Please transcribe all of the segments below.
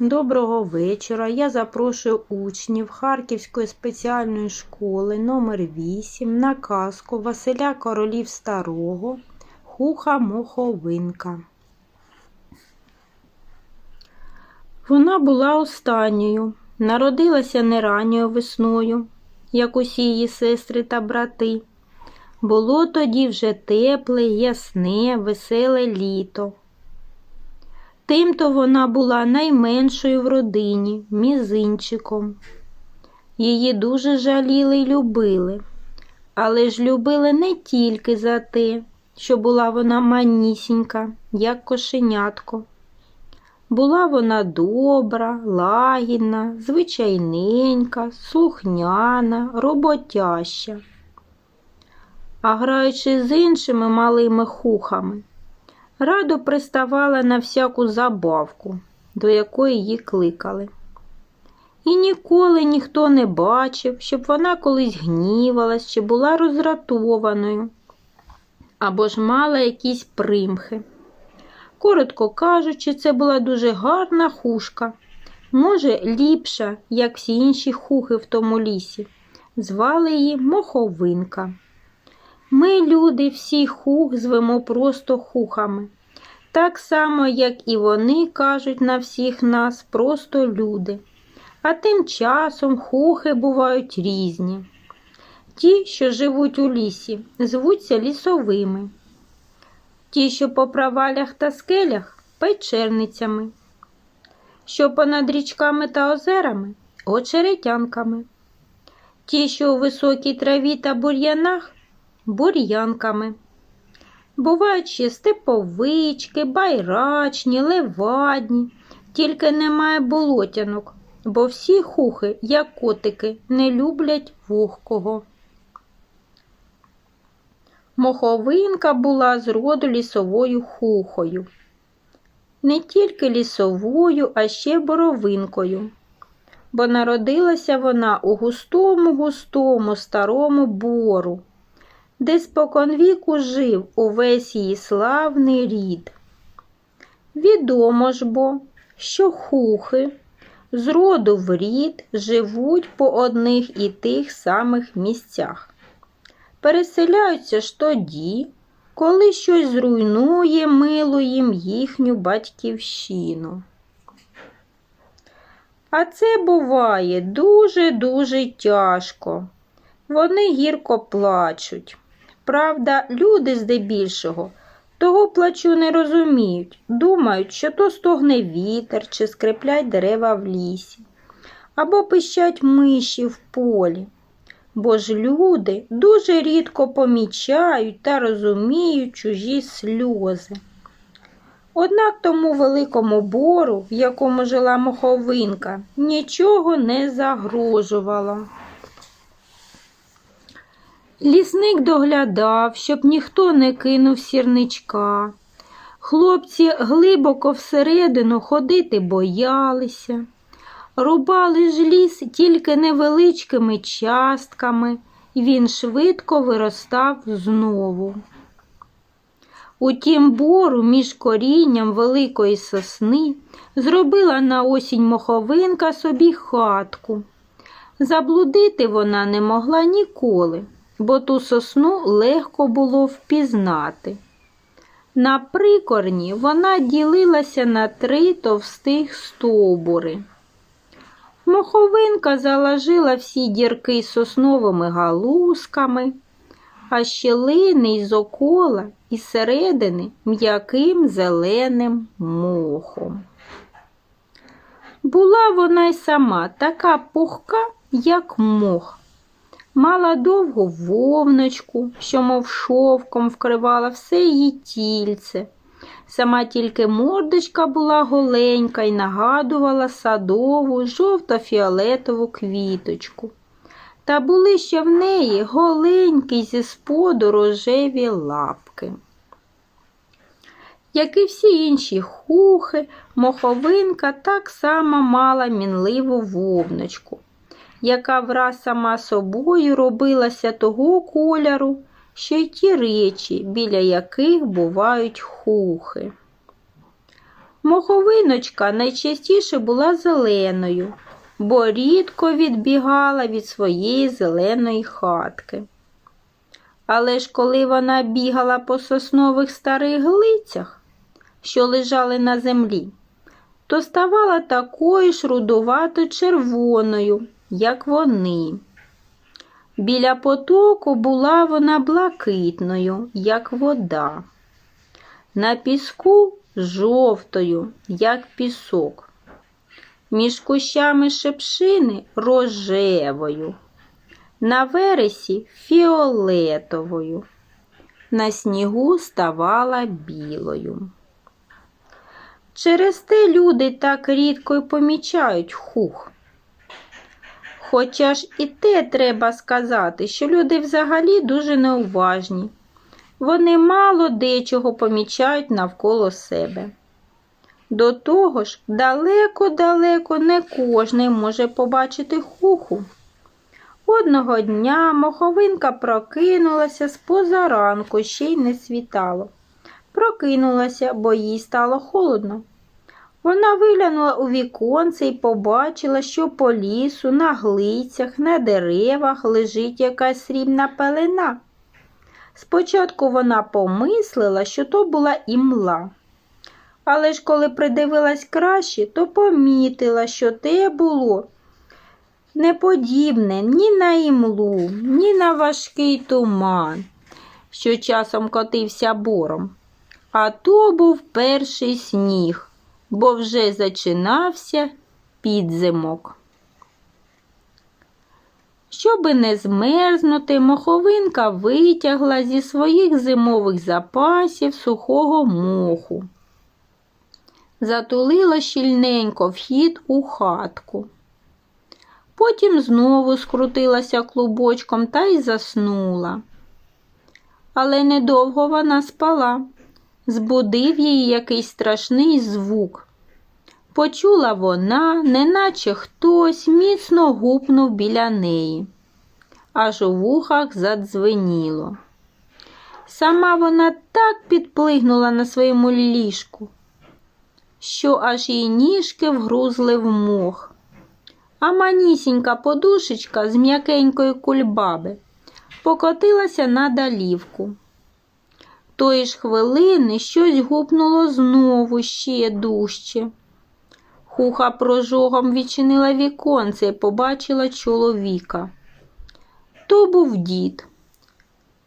Доброго вечора. Я запрошую учнів Харківської спеціальної школи номер 8 на казку Василя Королів Старого Хуха Моховинка. Вона була останньою, народилася не ранньою весною, як усі її сестри та брати. Було тоді вже тепле, ясне, веселе літо. Тимто вона була найменшою в родині, мізинчиком. Її дуже жаліли й любили, але ж любили не тільки за те, що була вона манісінька, як кошенятко. Була вона добра, лагідна, звичайненька, слухняна, роботяща. А граючи з іншими малими хухами, радо приставала на всяку забавку, до якої її кликали. І ніколи ніхто не бачив, щоб вона колись гнівалась чи була роздратованою, або ж мала якісь примхи. Коротко кажучи, це була дуже гарна хушка, може, ліпша, як всі інші хухи в тому лісі. Звали її Моховинка. Ми, люди, всі хух звемо просто хухами. Так само, як і вони кажуть на всіх нас просто люди. А тим часом хухи бувають різні. Ті, що живуть у лісі, звуться лісовими. Ті, що по провалях та скелях печерницями, що понад річками та озерами очеретянками. Ті, що у високій траві та бур'янах бур'янками. Бувають ще степовички, байрачні, левадні, тільки немає болотянок, бо всі хухи, як котики, не люблять вогкого. Моховинка була з роду лісовою хухою. Не тільки лісовою, а ще боровинкою, бо народилася вона у густому густому старому бору де споконвіку жив увесь її славний рід. Відомо ж бо, що хухи з роду в рід живуть по одних і тих самих місцях. Переселяються ж тоді, коли щось зруйнує милу їм їхню батьківщину. А це буває дуже-дуже тяжко. Вони гірко плачуть. Правда, люди здебільшого того плачу не розуміють, думають, що то стогне вітер чи скриплять дерева в лісі, або пищать миші в полі. Бо ж люди дуже рідко помічають та розуміють чужі сльози. Однак тому великому бору, в якому жила моховинка, нічого не загрожувало. Лісник доглядав, щоб ніхто не кинув сірничка. Хлопці глибоко всередину ходити боялися, рубали ж ліс тільки невеличкими частками, і він швидко виростав знову. У тім бору між корінням великої сосни зробила на осінь моховинка собі хатку. Заблудити вона не могла ніколи бо ту сосну легко було впізнати. На прикорні вона ділилася на три товстих стовбури. Моховинка заложила всі дірки сосновими галузками, а щелини із окола і середини м'яким зеленим мохом. Була вона й сама така пухка, як мох, Мала довгу вовночку, що, мов шовком, вкривала все її тільце. Сама тільки мордочка була голенька і нагадувала садову жовто-фіолетову квіточку. Та були ще в неї голенькі зі споду рожеві лапки. Як і всі інші хухи, моховинка так само мала мінливу вовночку яка враз сама собою робилася того кольору, що й ті речі, біля яких бувають хухи. Моховиночка найчастіше була зеленою, бо рідко відбігала від своєї зеленої хатки. Але ж коли вона бігала по соснових старих глицях, що лежали на землі, то ставала такою ж рудувато червоною, як вони. Біля потоку була вона блакитною, як вода, на піску жовтою, як пісок, між кущами шепшини рожевою, на вересі фіолетовою, на снігу ставала білою. Через те люди так рідко й помічають хух. Хоча ж і те треба сказати, що люди взагалі дуже неуважні. Вони мало дечого помічають навколо себе. До того ж, далеко-далеко не кожний може побачити хуху. Одного дня моховинка прокинулася з позаранку, ще й не світало. Прокинулася, бо їй стало холодно. Вона виглянула у віконце і побачила, що по лісу, на глицях, на деревах лежить якась срібна пелена. Спочатку вона помислила, що то була імла. Але ж коли придивилась краще, то помітила, що те було не подібне ні на імлу, ні на важкий туман, що часом котився бором. А то був перший сніг, бо вже зачинався підзимок. Щоби не змерзнути, моховинка витягла зі своїх зимових запасів сухого моху. Затулила щільненько вхід у хатку. Потім знову скрутилася клубочком та й заснула. Але недовго вона спала. Збудив її якийсь страшний звук. Почула вона, неначе хтось міцно гупнув біля неї, аж у вухах задзвеніло. Сама вона так підплигнула на своєму ліжку, що аж її ніжки вгрузли в мох, а манісінька подушечка з м'якенької кульбаби покотилася на далівку. Тої ж хвилини щось гупнуло знову ще дужче. Хуха прожогом відчинила віконце і побачила чоловіка. То був дід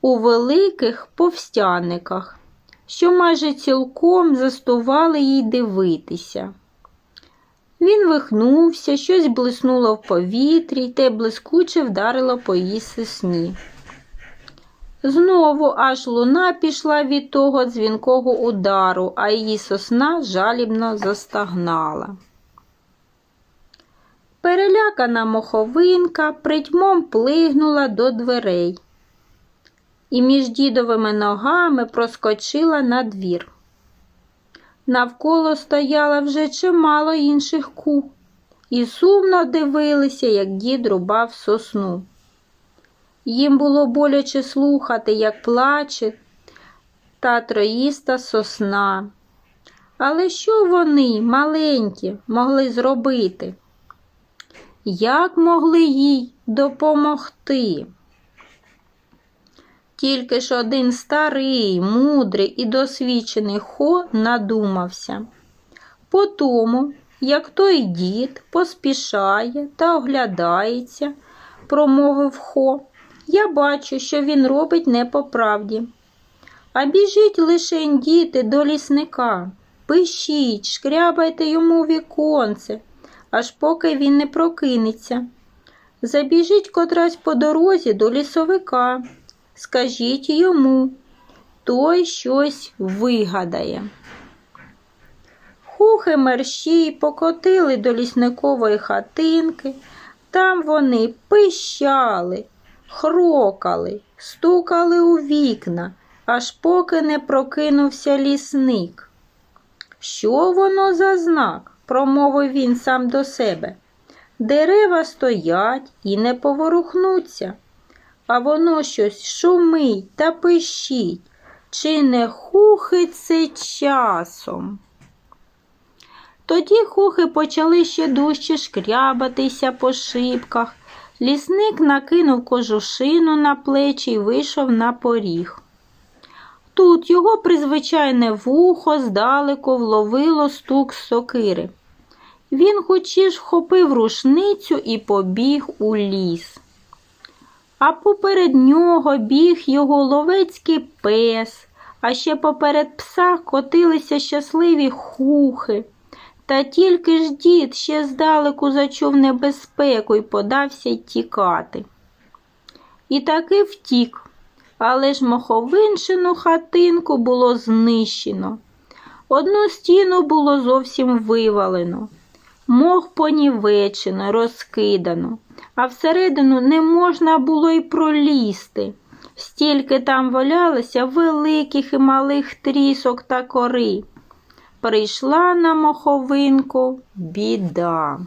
у великих повстяниках, що майже цілком застували їй дивитися. Він вихнувся, щось блиснуло в повітрі, й те блискуче вдарило по її сесні. Знову аж луна пішла від того дзвінкого удару, а її сосна жалібно застагнала. Перелякана моховинка притьмом плигнула до дверей і між дідовими ногами проскочила на двір. Навколо стояло вже чимало інших ку, і сумно дивилися, як дід рубав сосну. Їм було боляче слухати, як плаче та троїста сосна. Але що вони, маленькі, могли зробити? Як могли їй допомогти? Тільки ж один старий, мудрий і досвідчений хо надумався. По тому, як той дід поспішає та оглядається, промовив хо, я бачу, що він робить не по правді. А біжіть лише діти до лісника, пишіть, шкрябайте йому віконце, аж поки він не прокинеться. Забіжіть котрась по дорозі до лісовика, скажіть йому, той щось вигадає. Хухи мерщій покотили до лісникової хатинки, там вони пищали, хрокали, стукали у вікна, аж поки не прокинувся лісник. Що воно за знак? промовив він сам до себе. Дерева стоять і не поворухнуться, а воно щось шумить та пищить, чи не хухить це часом. Тоді хухи почали ще дужче шкрябатися по шибках. Лісник накинув кожушину на плечі і вийшов на поріг. Тут його призвичайне вухо здалеку вловило стук сокири. Він хочеш вхопив рушницю і побіг у ліс. А поперед нього біг його ловецький пес, а ще поперед пса котилися щасливі хухи. Та тільки ж дід ще здалеку зачув небезпеку і подався тікати. І таки втік, але ж моховиншину хатинку було знищено. Одну стіну було зовсім вивалено, мох понівечено, розкидано, а всередину не можна було й пролізти. Стільки там валялося великих і малих трісок та кори. Прийшла на моховинку біда.